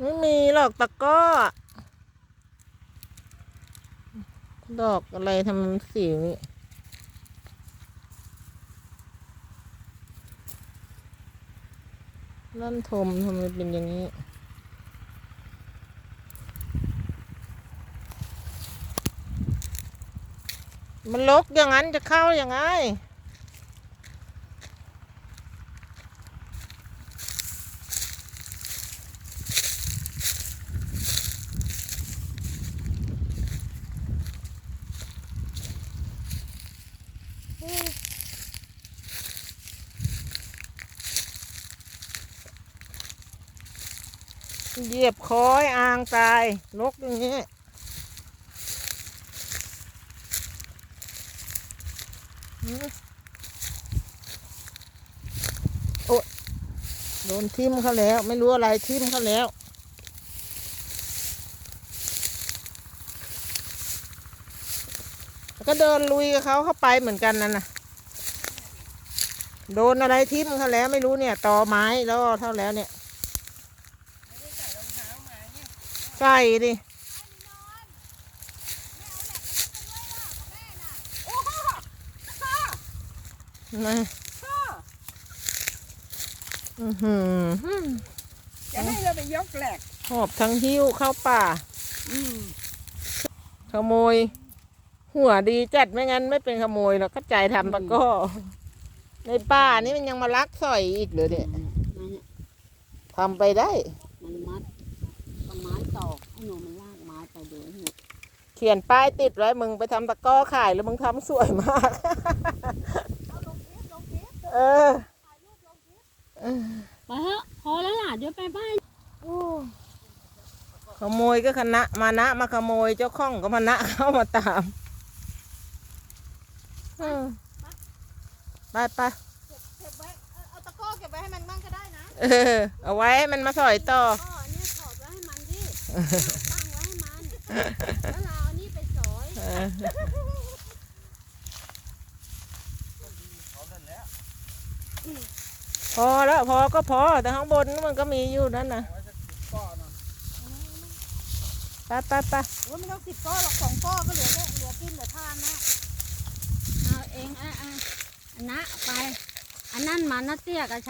ไม่มีหรอกตะก้อ ดอกอะไรทำสีนี้ลั่นทมทำไมเป็นอย่างนี้ มันลกอย่างนั้นจะเข้าอย่างไง เหยียบคอยอ่างตายลกอย่างนี้โอ้โดนทิ่มเขาแล้ว ไม่รู้อะไรทิ่มเขาแล้วก็เดินลุยกับเขาเข้าไปเหมือนกันนั่นนะโดนอะไรทิ่มเขาแล้วไม่รู้เนี่ย ต่อไม้แล้วเท่าแล้วเนี่ย ใส่ดิโอ้โหพ่อนะพ่ออือหือจะให้เราไปยกแหลกหอบทั้งหิ้วเข้าป่าอืมขโมย หัวดีจัดไม่งั้นไม่เป็นขโมยหรอกเข้าใจทำตะกร้อในป่านี่มันยังมาลักสอยอีกเลยเนี่ยทำไปได้มันมัดก็ไม้ตอกไอ้หนูมันลากไม้ไปเดี๋ยวหนูเขียนป้ายติดไว้มึงไปทำตะกร้อขายแล้วมึงทำสวยมาก เออไปเถอะพอแล้วล่ะเดี๋ยวไปบ้านขโมยก็คณะมานะมาขโมยเจ้าของก็มานะเข้ามาตามเออไปไปเก็บไว้เอาเอาตะกร้อเก็บไว้ให้มันบ้างก็ได้นะ เออ เอาไว้ให้มันมาสอยต่อก็เนี่ยถอดไว้ให้มันดิตั้งไว้ให้มัน แล้วเราเอานี่ไปสอยเออพอแล้วพอก็พอแต่ข้างบนมันก็มีอยู่นั่นนะไปไปไปโอ้ยไม่ต้องสิบก้อหรอกสองก้อก็เหลือแค่เหลือกินเหลือทานนะเอาเองอะอะอันนะไป อันนั้นมันนะเตี้ยกับฉัน